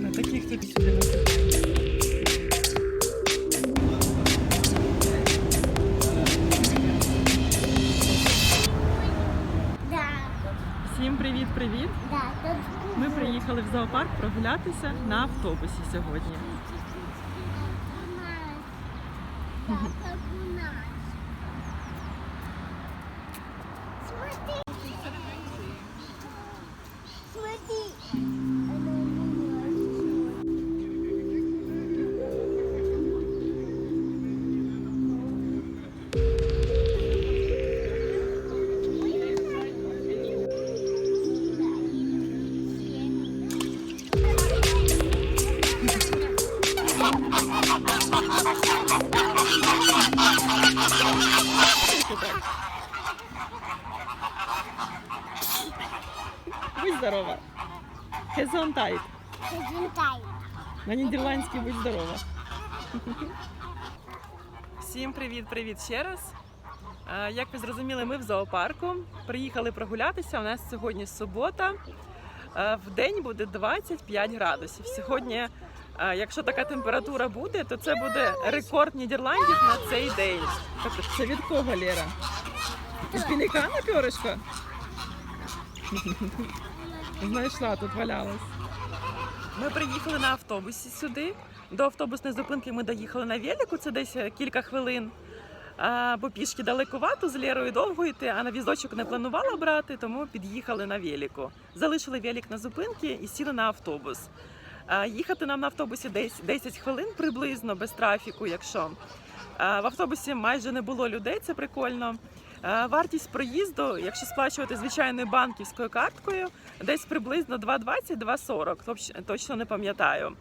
На таких тут Всім привіт-привіт! Ми приїхали в зоопарк прогулятися на автобусі сьогодні. Да, Хезонтайт. Презентай. На нідерландській будь здорова. Всім привіт-привіт ще раз. Як ви зрозуміли, ми в зоопарку. Приїхали прогулятися. У нас сьогодні субота. В день буде 25 градусів. Сьогодні, якщо така температура буде, то це буде рекорд Нідерландів на цей день. Тобто це від кого, Лера? Від пелікана перышко? Знайшла, тут валялась. Ми приїхали на автобусі сюди. До автобусної зупинки ми доїхали на велику, це десь кілька хвилин. А, бо пішки далекувато з Лєрою довго йти, а на візочок не планувала брати, тому під'їхали на велику. Залишили велик на зупинці і сіли на автобус. А, їхати нам на автобусі десь 10 хвилин приблизно без трафіку, якщо. А, в автобусі майже не було людей, це прикольно. А, Вартість проїзду, якщо сплачувати звичайною банківською карткою, десь приблизно 2,20-2,40, точ- точно не пам'ятаю.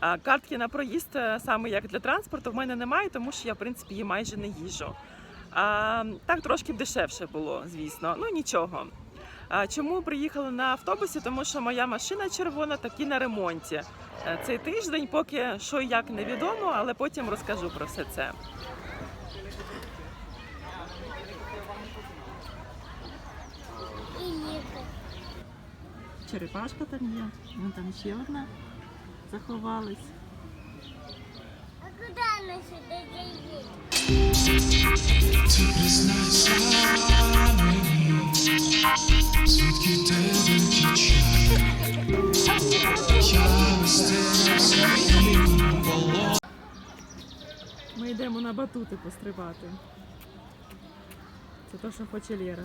А Картки на проїзд е, саме як для транспорту в мене немає, тому що я в принципі її майже не їжу. Так трошки дешевше було, звісно. Ну нічого. Чому приїхали на автобусі? Тому що моя машина червона таки на ремонті. Е, Цей тиждень, поки що як невідомо, але потім розкажу про все це. Черепашка там є, вон там ще одна заховалась. А встиг своїм полон. Ми йдемо на батути пострибати. Це те, що хоче Лєра.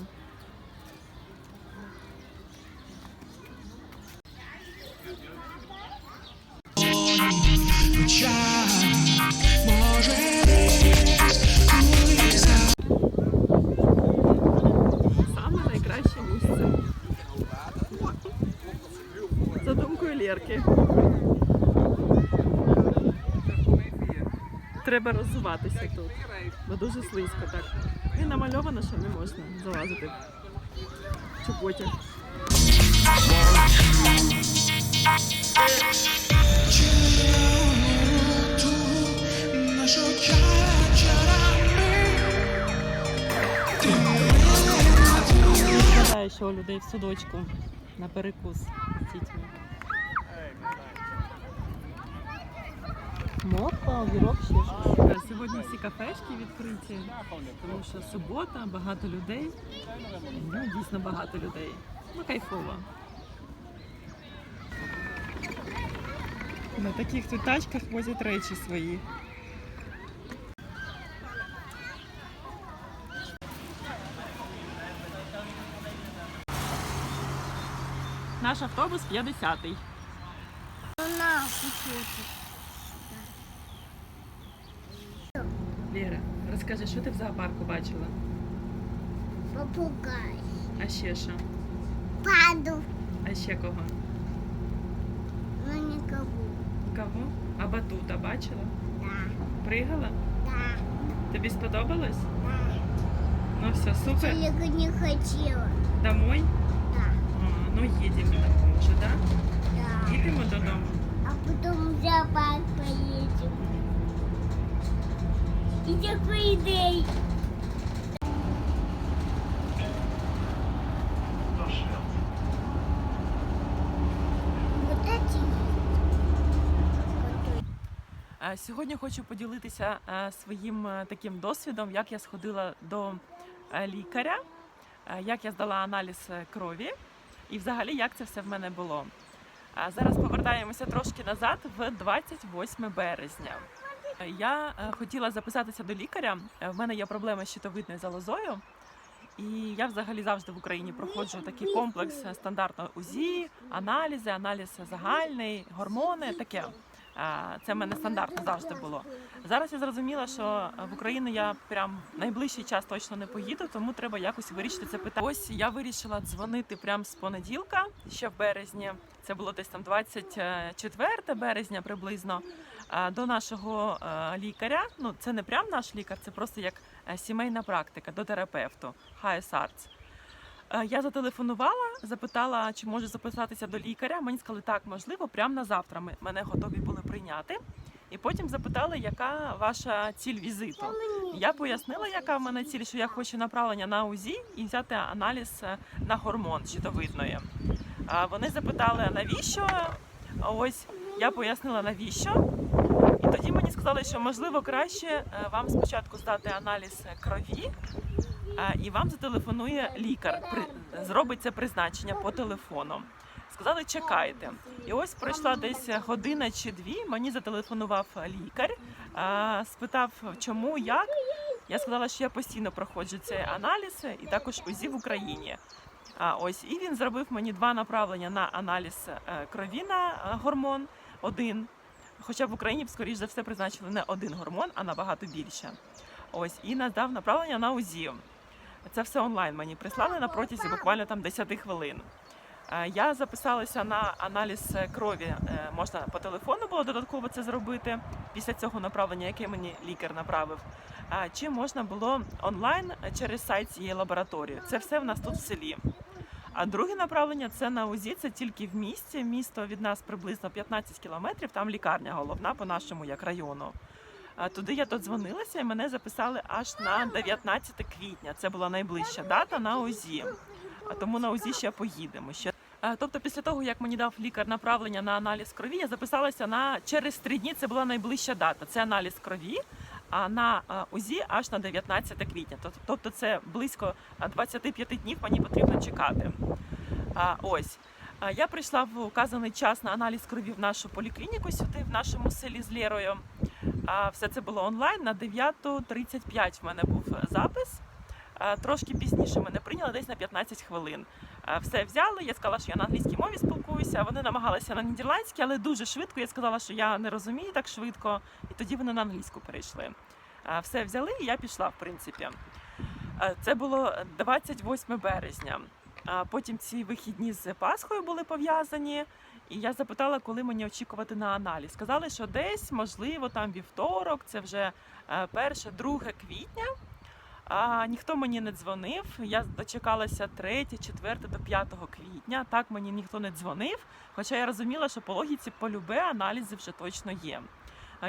Треба роззуватися тут, бо дуже слизько так. І намальовано, що не можна залазити в. Виглядає, що у людей в судочку на перекус з дітьми. Морква, огірок, ще щось. Сьогодні всі кафешки відкриті, тому що субота, багато людей. Ну, дійсно багато людей. Ну, кайфово. На таких тут тачках возять речі свої. Наш автобус 50-й. Лера, розкажи, що ти в зоопарку бачила? Попугай. А ще що? Паду. А ще кого? Но никого. Кого? А батута бачила? Да, Пригала? да, Тобі сподобалось? да. Ну все, супер. Только не хотела. Домой? Да, ну їдемо вже, так? да. такої ідеї. Е, сьогодні хочу поділитися е, своїм е, таким досвідом, як я сходила до лікаря, як я здала аналіз крові і взагалі як це все в мене було. Зараз повертаємося трошки назад в 28 березня. Е, Я е, хотіла записатися до лікаря. Е, В мене є проблеми з щитовидною залозою. І я взагалі завжди в Україні проходжу такий комплекс е, стандартно УЗІ, аналізи, аналіз загальний, гормони, таке. Це в мене стандартно завжди було. Зараз я зрозуміла, що в Україну я прям найближчий час точно не поїду, тому треба якось вирішити це питання. Ось я вирішила дзвонити прямо з понеділка, ще в березні. Це було десь там 24 березня приблизно. До нашого е, лікаря. Ну це не прям наш лікар, це просто як е, сімейна практика до терапевту Arts. Е, Я зателефонувала, запитала, чи можу записатися до лікаря. Мені сказали, так, можливо, прямо на завтра ми мене готові були прийняти. І потім запитали, яка ваша ціль візиту. Я пояснила, яка в мене ціль, що я хочу направлення на УЗІ і взяти аналіз на гормон щитовидної. А Вони запитали, навіщо? Ось я пояснила, навіщо. І тоді мені сказали, що можливо краще е, вам спочатку здати аналіз крові, е, і вам зателефонує лікар. При- Зробить це призначення по телефону. Сказали, чекайте. І ось пройшла десь година чи дві. Мені зателефонував лікар, е, спитав, чому, як. Я сказала, що я постійно проходжу цей аналіз і також УЗІ в Україні. А ось і він зробив мені два направлення на аналіз крові на гормон один. Хоча в Україні б, скоріш за все, призначили не один гормон, а набагато більше. Ось і надав направлення на УЗІ. Це все онлайн мені прислали на протязі буквально там 10 хвилин. Е, Я записалася на аналіз е, крові. е, Можна по телефону було додатково це зробити після цього направлення, яке мені лікар направив. Чи можна було онлайн через сайт цієї лабораторії? Це все в нас тут в селі. А друге направлення це на УЗІ, це тільки в місті. Місто від нас приблизно 15 кілометрів. Там лікарня головна по нашому як району. Туди я додзвонилася і мене записали аж на 19 квітня. Це була найближча дата на УЗІ. А тому на УЗІ ще поїдемо. Ще Тобто, після того, як мені дав лікар направлення на аналіз крові, я записалася на через три дні. Це була найближча дата. Це аналіз крові. А на УЗІ аж на 19 квітня. Тоб- Тобто, це близько е, 25 днів мені потрібно чекати. Ось. Я прийшла в указаний час на аналіз крові в нашу поліклініку сюди, в нашому селі з Лєрою. Все це було онлайн. На 9.35 в мене був запис. Трошки пізніше мене прийняли десь на 15 хвилин. Все взяли. Я сказала, що я на англійській мові спілкуюся. Вони намагалися на нідерландській, але дуже швидко. Я сказала, що я не розумію так швидко, і тоді вони на англійську перейшли. Все взяли, і я пішла, в принципі. Це було 28 березня. Потім ці вихідні з Пасхою були пов'язані. І я запитала, коли мені очікувати на аналіз. Сказали, що десь, можливо, там вівторок, це вже е, перше, друге квітня. А ніхто мені не дзвонив. Я дочекалася 3, 4 до 5 квітня. Так мені ніхто не дзвонив. Хоча я розуміла, що по логіці полюбе аналізи вже точно є.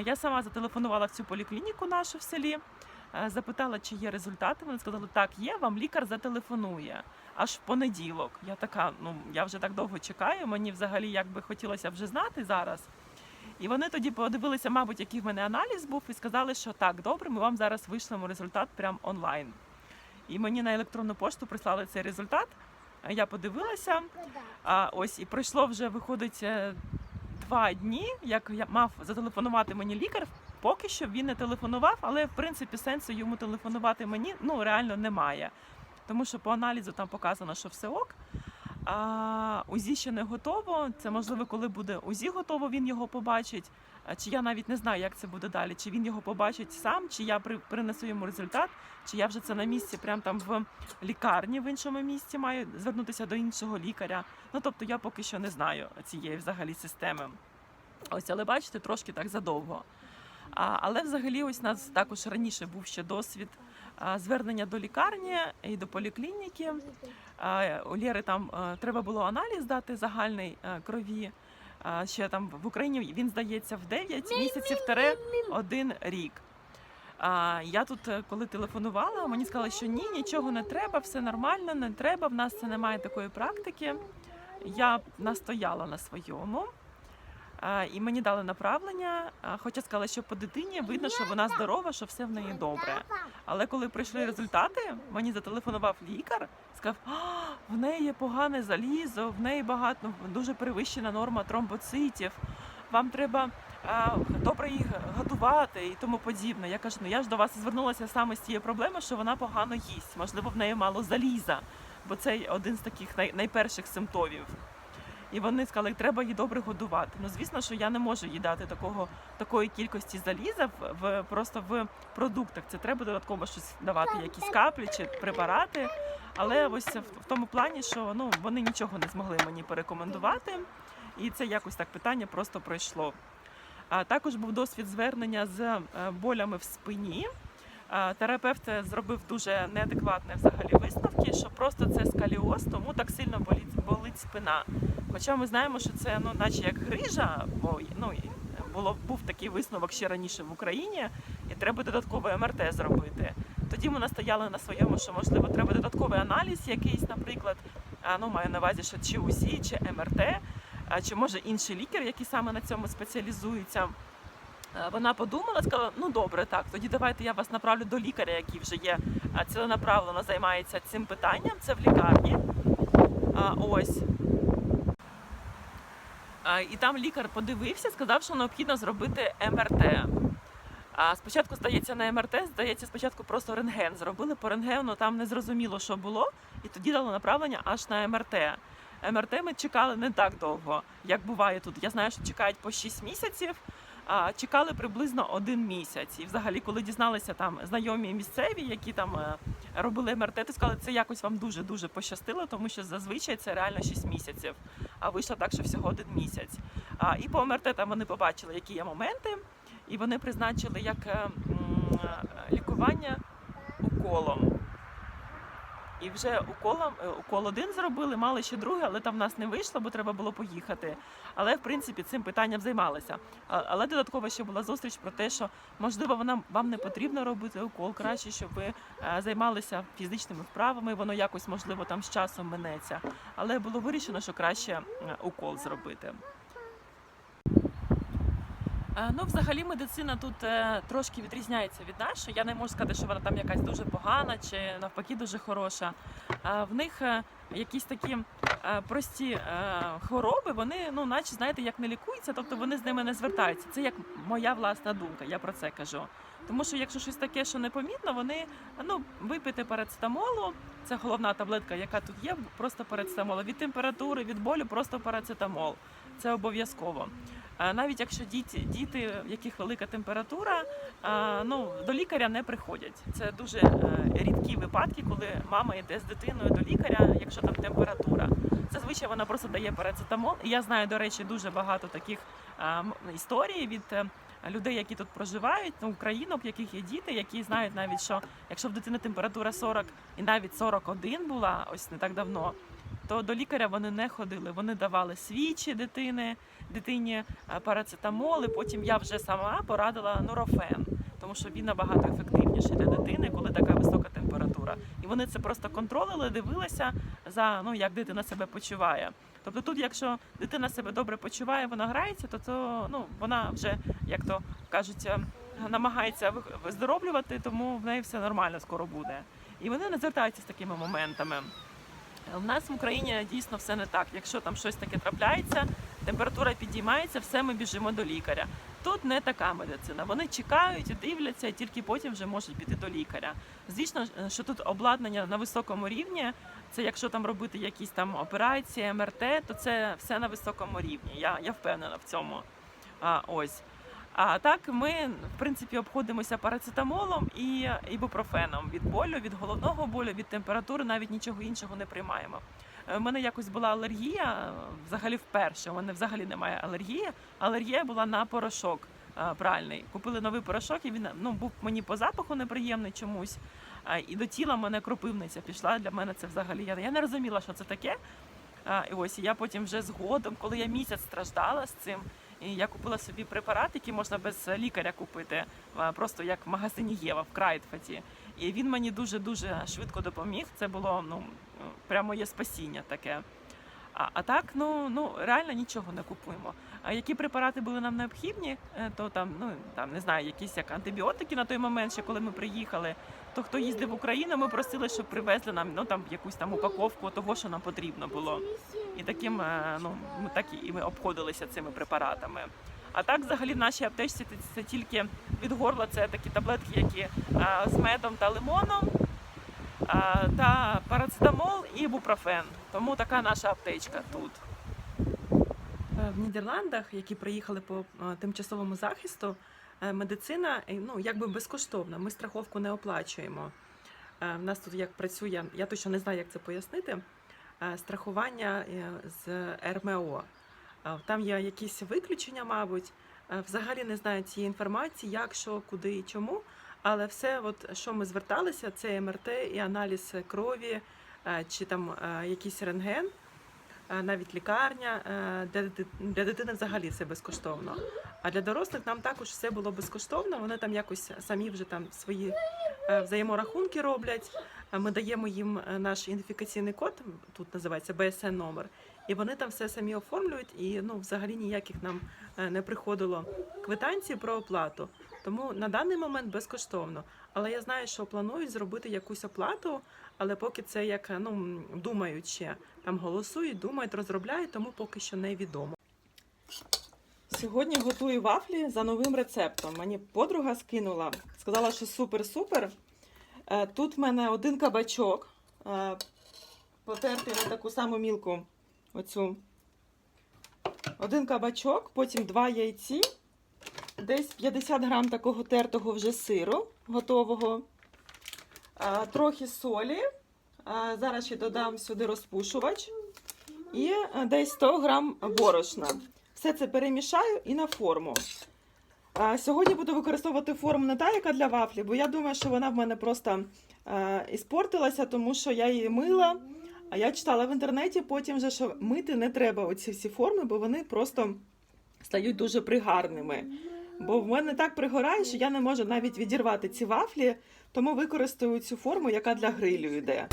Я сама зателефонувала в цю поліклініку нашу в селі, е, запитала, чи є результати. Вони сказали, так, є, вам лікар зателефонує. Аж в понеділок. Я така, ну я вже так довго чекаю. Мені взагалі як би хотілося вже знати зараз. І вони тоді подивилися, мабуть, який в мене аналіз був, і сказали, що так, добре, ми вам зараз вишлемо результат прямо онлайн. І мені на електронну пошту прислали цей результат. Я подивилася, а ось і пройшло вже, виходить, е, два дні, як я мав зателефонувати мені лікар. Поки що він не телефонував, але в принципі сенсу йому телефонувати мені ну реально немає. Тому що по аналізу там показано, що все ок. А УЗІ ще не готово. Це можливо, коли буде УЗІ готово, він його побачить. Чи я навіть не знаю, як це буде далі. Чи він його побачить сам, чи я при- принесу йому результат, чи я вже це на місці, прямо там в лікарні в іншому місці маю звернутися до іншого лікаря. Ну тобто я поки що не знаю цієї взагалі системи. Ось, але бачите, трошки так задовго. А, але взагалі, ось у нас також раніше був ще досвід звернення до лікарні і до поліклініки. У Лєри там е, треба було аналіз дати загальний е, крові. Ще там в Україні він здається в 9 місяців тере один рік. Я тут, е, коли телефонувала, мені сказали, що ні, нічого не треба, все нормально, не треба. В нас це немає такої практики. Я настояла на своєму. І мені дали направлення, хоча сказали, що по дитині видно, що вона здорова, що все в неї добре. Але коли прийшли результати, мені зателефонував лікар, сказав, «А, в неї є погане залізо, в неї багато ну, дуже перевищена норма тромбоцитів. Вам треба а, добре їх годувати і тому подібне. Я кажу, ну я ж до вас звернулася саме з цією проблемою, що вона погано їсть. Можливо, в неї мало заліза, бо це один з таких най- найперших симптомів. І вони сказали, треба її добре годувати. Ну звісно, що я не можу їй дати такого такої кількості заліза в, в просто в продуктах. Це треба додатково щось давати, якісь каплі чи препарати. Але ось в, в тому плані, що ну вони нічого не змогли мені порекомендувати, і це якось так питання просто пройшло. А також був досвід звернення з е, болями в спині. Терапевт зробив дуже неадекватне взагалі висновки, що просто це скаліоз, тому так сильно болить, болить спина. Хоча ми знаємо, що це ну, наче як грижа, бо ну, було, був такий висновок ще раніше в Україні, і треба додаткове МРТ зробити. Тоді ми настояли на своєму, що можливо треба додатковий аналіз якийсь, наприклад, ну маю на увазі, що чи УЗІ, чи МРТ, чи може інший лікар, який саме на цьому спеціалізується. Е, Вона подумала, сказала: ну добре, так, тоді давайте я вас направлю до лікаря, який вже є а, ціленаправлено займається цим питанням. Це в лікарні. А, ось. А, і там лікар подивився, сказав, що необхідно зробити МРТ. А спочатку, здається, на МРТ, здається, спочатку просто рентген зробили. По рентгену там не зрозуміло, що було, і тоді дали направлення аж на МРТ. МРТ ми чекали не так довго, як буває тут. Я знаю, що чекають по 6 місяців. Чекали приблизно один місяць. І взагалі, коли дізналися там знайомі місцеві, які там е, робили МРТ, то сказали, це якось вам дуже дуже пощастило, тому що зазвичай це реально 6 місяців. А вийшло так, що всього один місяць. А і по МРТ там вони побачили, які є моменти, і вони призначили як е, м, е, лікування уколом. І вже уколом, е, укол один зробили, мали ще другий, але там в нас не вийшло, бо треба було поїхати. Але в принципі цим питанням займалися. Але додатково ще була зустріч про те, що можливо вона вам не потрібно робити укол, краще, щоб ви е, займалися фізичними вправами. Воно якось можливо там з часом минеться. Але було вирішено, що краще е, укол зробити. Е, Ну, взагалі, медицина тут е, трошки відрізняється від нашої. Я не можу сказати, що вона там якась дуже погана чи навпаки дуже хороша. В них е, якісь такі прості хвороби, вони, ну, наче знаєте, як не лікуються, тобто вони з ними не звертаються. Це як моя власна думка, я про це кажу. Тому що якщо щось таке, що непомітно, вони ну випити парацетамолу, це головна таблетка, яка тут є, просто парацетамол. Від температури, від болю, просто парацетамол. Це обов'язково. Навіть якщо діти, діти, в яких велика температура, ну до лікаря не приходять. Це дуже е, рідкі випадки, коли мама йде з дитиною до лікаря, якщо там температура. Зазвичай вона просто дає парацетамол. Я знаю, до речі, дуже багато таких історій від е, людей, які тут проживають, ну, українок, яких є діти, які знають навіть, що якщо в дитини температура 40 і навіть 41 була ось не так давно, то до лікаря вони не ходили. Вони давали свічі дитини, дитині е, парацетамол, і потім я вже сама порадила нурофен, тому що він набагато ефективніший для дитини, коли така висока температура. І вони це просто контролили, дивилися за ну як дитина себе почуває. Тобто тут, якщо дитина себе добре почуває, вона грається, то, то ну вона вже, як то кажуть, е, намагається ви- виздоровлювати, тому в неї все нормально скоро буде. І вони не звертаються з такими моментами. У нас в Україні дійсно все не так. Якщо там щось таке трапляється, температура підіймається, все ми біжимо до лікаря. Тут не така медицина. Вони чекають, дивляться, і тільки потім вже можуть піти до лікаря. Звісно, що тут обладнання на високому рівні. Це якщо там робити якісь там операції, МРТ, то це все на високому рівні. Я, я впевнена в цьому. А, ось. А так ми в принципі обходимося парацетамолом і ібупрофеном від болю, від головного болю, від температури, навіть нічого іншого не приймаємо. Е, У мене якось була алергія, е, взагалі вперше. У мене взагалі немає алергії. Алергія була на порошок е, пральний. Купили новий порошок, і він ну був мені по запаху неприємний чомусь. І до тіла в мене кропивниця пішла. Для мене це взагалі. Я, я не розуміла, що це таке. І ось я потім вже згодом, коли я місяць страждала з цим, і я купила собі препарат, який можна без лікаря купити, просто як в магазині Єва в Крайтфаті. І він мені дуже дуже швидко допоміг. Це було ну прямо моє спасіння таке. А, а так, ну, ну реально нічого не купуємо. А які препарати були нам необхідні, е, то там, ну там не знаю, якісь як антибіотики на той момент, ще коли ми приїхали. То хто їздив в Україну, ми просили, щоб привезли нам ну там якусь там упаковку того, що нам потрібно було. І таким е, ну ми так і ми обходилися цими препаратами. А так, взагалі, в нашій аптечці це, тільки від горла, це такі таблетки, які е, з медом та лимоном, е, та парацетамол і бупрофен. Тому така наша аптечка тут. В Нідерландах, які приїхали по тимчасовому захисту, медицина ну, якби безкоштовна. Ми страховку не оплачуємо. В нас тут як працює, я точно не знаю, як це пояснити. Е, Страхування е, з РМО. Е, Там є якісь виключення, мабуть. Взагалі не знаю цієї інформації, як, що, куди і чому. Але все, от, що ми зверталися, це МРТ і аналіз крові, чи там якийсь рентген, навіть лікарня. Для, дитини взагалі все безкоштовно. А для дорослих нам також все було безкоштовно. Вони там якось самі вже там свої взаєморахунки роблять. Е, Ми даємо їм е, наш ідентифікаційний код, тут називається БСН номер, і вони там все самі оформлюють. І ну, взагалі ніяких нам е, не приходило квитанції про оплату. Тому на даний момент безкоштовно. Але я знаю, що планують зробити якусь оплату, але поки це як ну думають ще там голосують, думають, розробляють, тому поки що невідомо. Сьогодні готую вафлі за новим рецептом. Мені подруга скинула, сказала, що супер-супер. Е, Тут в мене один кабачок, е, на таку саму мілку оцю. Один кабачок, потім два яйці, десь 50 грам такого тертого вже сиру готового, е, трохи солі. Зараз ще додам сюди розпушувач і десь 100 грам борошна. Все це перемішаю і на форму. Сьогодні буду використовувати форму не та, яка для вафлі, бо я думаю, що вона в мене просто іспортилася, тому що я її мила. А я читала в інтернеті потім, вже, що мити не треба оці всі форми, бо вони просто стають дуже пригарними. Бо в мене так пригорає, що я не можу навіть відірвати ці вафлі, тому використаю цю форму, яка для грилю йде.